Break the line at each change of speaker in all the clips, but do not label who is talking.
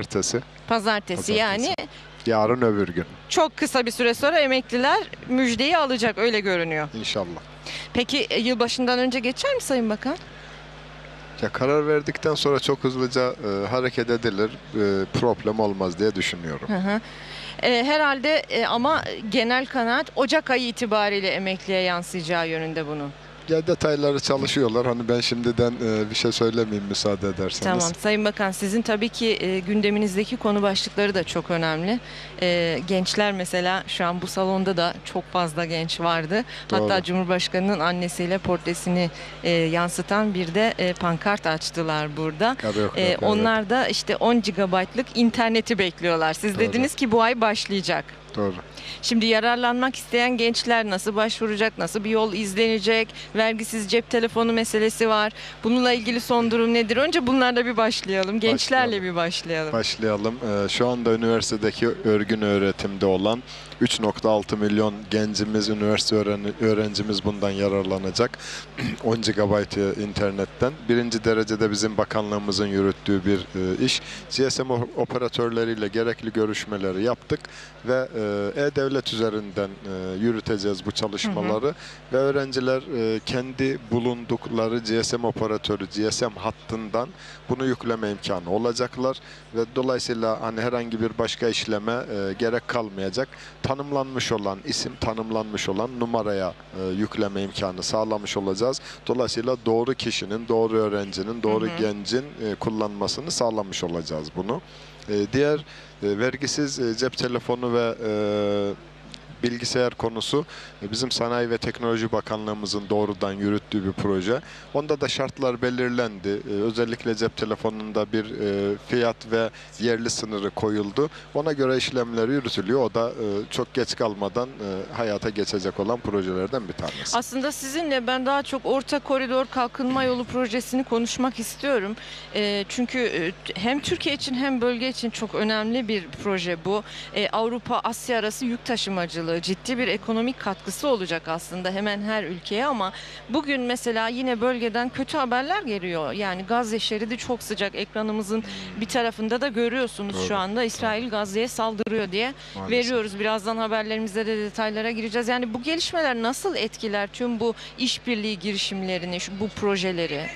Pazartesi.
Pazartesi,
Pazartesi.
yani
Yarın öbür gün
çok kısa bir süre sonra emekliler müjdeyi alacak öyle görünüyor.
inşallah.
Peki e, yılbaşından önce geçer mi Sayın Bakan?
Ya karar verdikten sonra çok hızlıca e, hareket edilir. E, problem olmaz diye düşünüyorum.
Hı hı. E, herhalde e, ama genel kanaat Ocak ayı itibariyle emekliye yansıyacağı yönünde bunun.
Ya detayları çalışıyorlar. Hani ben şimdiden e, bir şey söylemeyeyim müsaade ederseniz.
Tamam Sayın Bakan sizin tabii ki e, gündeminizdeki konu başlıkları da çok önemli. E, gençler mesela şu an bu salonda da çok fazla genç vardı. Hatta
Doğru.
Cumhurbaşkanı'nın annesiyle portresini e, yansıtan bir de e, pankart açtılar burada.
Kareokrat,
E,
evet.
onlar da işte 10 GB'lık interneti bekliyorlar. Siz
Doğru.
dediniz ki bu ay başlayacak.
Doğru.
Şimdi yararlanmak isteyen gençler nasıl başvuracak, nasıl bir yol izlenecek, vergisiz cep telefonu meselesi var. Bununla ilgili son durum nedir? Önce bunlarla bir başlayalım. Gençlerle
Başlayalım.
bir başlayalım.
Başlayalım. Ee, Şu anda üniversitedeki örgün öğretimde olan 3.6 milyon gencimiz, üniversite öğren- öğrencimiz bundan yararlanacak. 10 GB internetten. Birinci derecede bizim bakanlığımızın yürüttüğü bir e, iş. GSM operatörleriyle gerekli görüşmeleri yaptık ve e, e-devlet üzerinden e, yürüteceğiz bu çalışmaları ve öğrenciler e, kendi bulundukları GSM operatörü, GSM hattından bunu yükleme imkanı olacaklar ve dolayısıyla hani herhangi bir başka işleme e, gerek kalmayacak. Tanımlanmış olan isim, tanımlanmış olan numaraya e, yükleme imkanı sağlamış olacağız. Dolayısıyla doğru kişinin, doğru öğrencinin, doğru
Hı hı.
gencin e, kullanmasını sağlamış olacağız bunu. E, diğer e, vergisiz e, cep telefonu ve e, bilgisayar konusu e, bizim Sanayi ve Teknoloji Bakanlığımızın doğrudan yürüttüğü bir proje. Onda da şartlar belirlendi. E, Özellikle cep telefonunda bir e, fiyat ve yerli sınırı koyuldu. Ona göre işlemler yürütülüyor. O da çok geç kalmadan hayata geçecek olan projelerden bir tanesi.
Aslında sizinle ben daha çok Orta Koridor Kalkınma Yolu projesini konuşmak istiyorum. Çünkü hem Türkiye için hem bölge için çok önemli bir proje bu. Avrupa-Asya arası yük taşımacılığı ciddi bir ekonomik katkısı olacak aslında hemen her ülkeye ama bugün mesela yine bölgeden kötü haberler geliyor. Yani Gazze şeridi çok sıcak. Ekranımızın bir tarafında da görüyorsunuz
Doğru,
şu anda İsrail Gazze'ye saldırıyor diye
Maalesef.
veriyoruz. Birazdan haberlerimizde de detaylara gireceğiz. Yani bu gelişmeler nasıl etkiler tüm bu işbirliği girişimlerini, bu projeleri?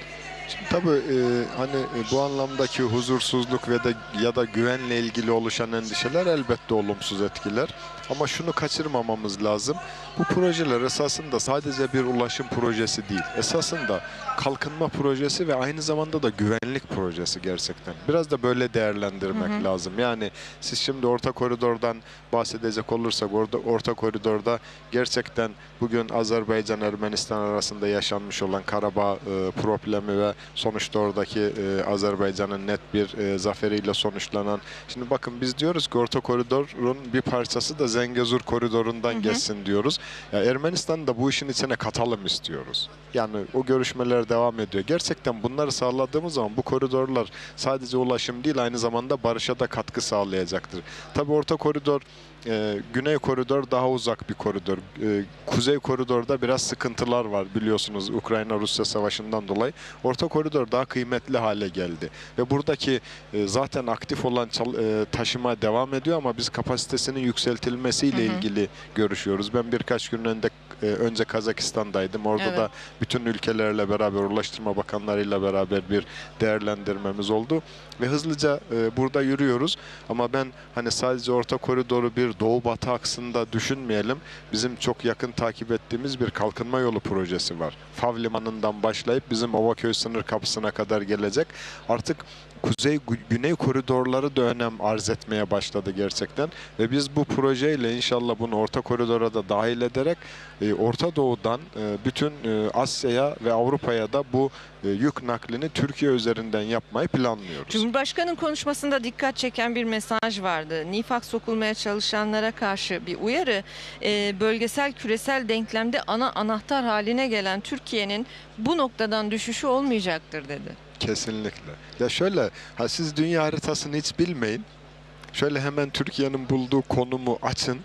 Şimdi tabii e, hani e, bu anlamdaki huzursuzluk ve de ya da güvenle ilgili oluşan endişeler elbette olumsuz etkiler. Ama şunu kaçırmamamız lazım. Bu projeler esasında sadece bir ulaşım projesi değil. Esasında kalkınma projesi ve aynı zamanda da güvenlik projesi gerçekten. Biraz da böyle değerlendirmek
Hı hı.
lazım. Yani siz şimdi orta koridordan bahsedecek olursak orada orta koridorda gerçekten bugün Azerbaycan Ermenistan arasında yaşanmış olan Karabağ e, problemi ve sonuçta oradaki e, Azerbaycan'ın net bir e, zaferiyle sonuçlanan Şimdi bakın biz diyoruz ki orta koridorun bir parçası da Zengezur koridorundan
Hı hı.
geçsin diyoruz. Ya Ermenistan'ı da bu işin içine katalım istiyoruz. Yani o görüşmeler devam ediyor. Gerçekten bunları sağladığımız zaman bu koridorlar sadece ulaşım değil aynı zamanda barışa da katkı sağlayacaktır. Tabii orta koridor e, güney koridor daha uzak bir koridor. E, kuzey koridorda biraz sıkıntılar var biliyorsunuz Ukrayna-Rusya savaşından dolayı. Orta koridor daha kıymetli hale geldi. Ve buradaki e, zaten aktif olan çal- e, taşıma devam ediyor ama biz kapasitesinin yükseltilmesiyle
Hı hı.
ilgili görüşüyoruz. Ben birkaç gün önce, e, önce Kazakistan'daydım. Orada
Evet.
da bütün ülkelerle beraber, Ulaştırma Bakanlarıyla beraber bir değerlendirmemiz oldu. Ve hızlıca e, burada yürüyoruz. Ama ben hani sadece orta koridoru bir doğu batı aksında düşünmeyelim. Bizim çok yakın takip ettiğimiz bir kalkınma yolu projesi var. Fav limanından başlayıp bizim Ovaköy sınır kapısına kadar gelecek. Artık kuzey gü- güney koridorları da önem arz etmeye başladı gerçekten ve biz bu projeyle inşallah bunu orta koridora da dahil ederek e, Orta Doğu'dan e, bütün e, Asya'ya ve Avrupa'ya da bu e, yük naklini Türkiye üzerinden yapmayı planlıyoruz.
Cumhurbaşkanı'nın konuşmasında dikkat çeken bir mesaj vardı. Nifak sokulmaya çalışanlara karşı bir uyarı. Bölgesel küresel denklemde ana anahtar haline gelen Türkiye'nin bu noktadan düşüşü olmayacaktır dedi.
Kesinlikle. Ya şöyle, ha siz dünya haritasını hiç bilmeyin. Şöyle hemen Türkiye'nin bulduğu konumu açın.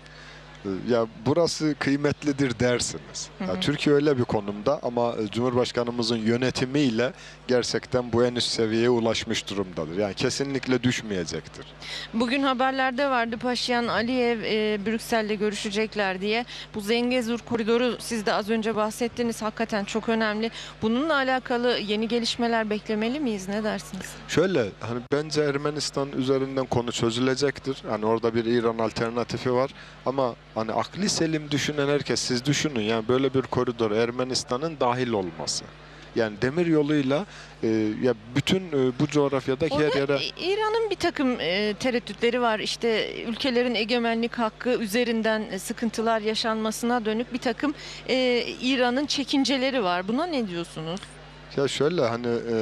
Ya burası kıymetlidir dersiniz.
Hı
Ya. Türkiye öyle bir konumda ama e, Cumhurbaşkanımızın yönetimiyle gerçekten bu en üst seviyeye ulaşmış durumdadır. Yani kesinlikle düşmeyecektir.
Bugün haberlerde vardı Paşinyan, Aliyev e, Brüksel'de görüşecekler diye. Bu Zengezur koridoru siz de az önce bahsettiniz hakikaten çok önemli. Bununla alakalı yeni gelişmeler beklemeli miyiz? Ne dersiniz?
Şöyle hani bence Ermenistan üzerinden konu çözülecektir. Hani orada bir İran alternatifi var ama hani akli selim düşünen herkes siz düşünün yani böyle bir koridor Ermenistan'ın dahil olması. Yani demir yoluyla e, ya bütün e, bu coğrafyadaki her
Orada
yere
İ- İran'ın bir takım e, tereddütleri var. İşte ülkelerin egemenlik hakkı üzerinden e, sıkıntılar yaşanmasına dönük bir takım e, İran'ın çekinceleri var. Buna ne diyorsunuz?
Ya şöyle hani e,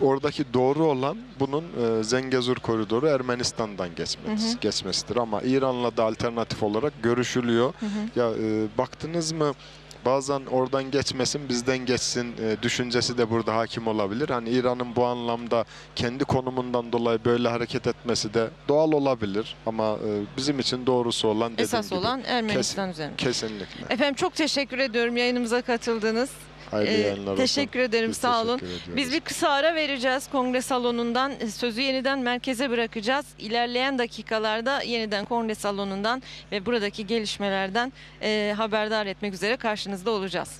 oradaki doğru olan bunun e, Zengezur koridoru Ermenistan'dan geçmesi,
Hı hı.
geçmesidir ama İran'la da alternatif olarak görüşülüyor.
Hı hı.
Ya e, baktınız mı bazen oradan geçmesin bizden geçsin e, düşüncesi de burada hakim olabilir. Hani İran'ın bu anlamda kendi konumundan dolayı böyle hareket etmesi de doğal olabilir ama e, bizim için doğrusu olan dediğim
Esas
gibi
olan Ermenistan üzerine.
kesinlikle.
Efendim çok teşekkür ediyorum yayınımıza katıldınız.
Hayırlı
Ee,
yayınlar olsun.
teşekkür ederim
Biz
sağ olun.
ediyoruz.
Biz bir kısa ara vereceğiz kongre salonundan. E, Sözü yeniden merkeze bırakacağız. İlerleyen dakikalarda yeniden kongre salonundan ve buradaki gelişmelerden e, haberdar etmek üzere karşınızda olacağız.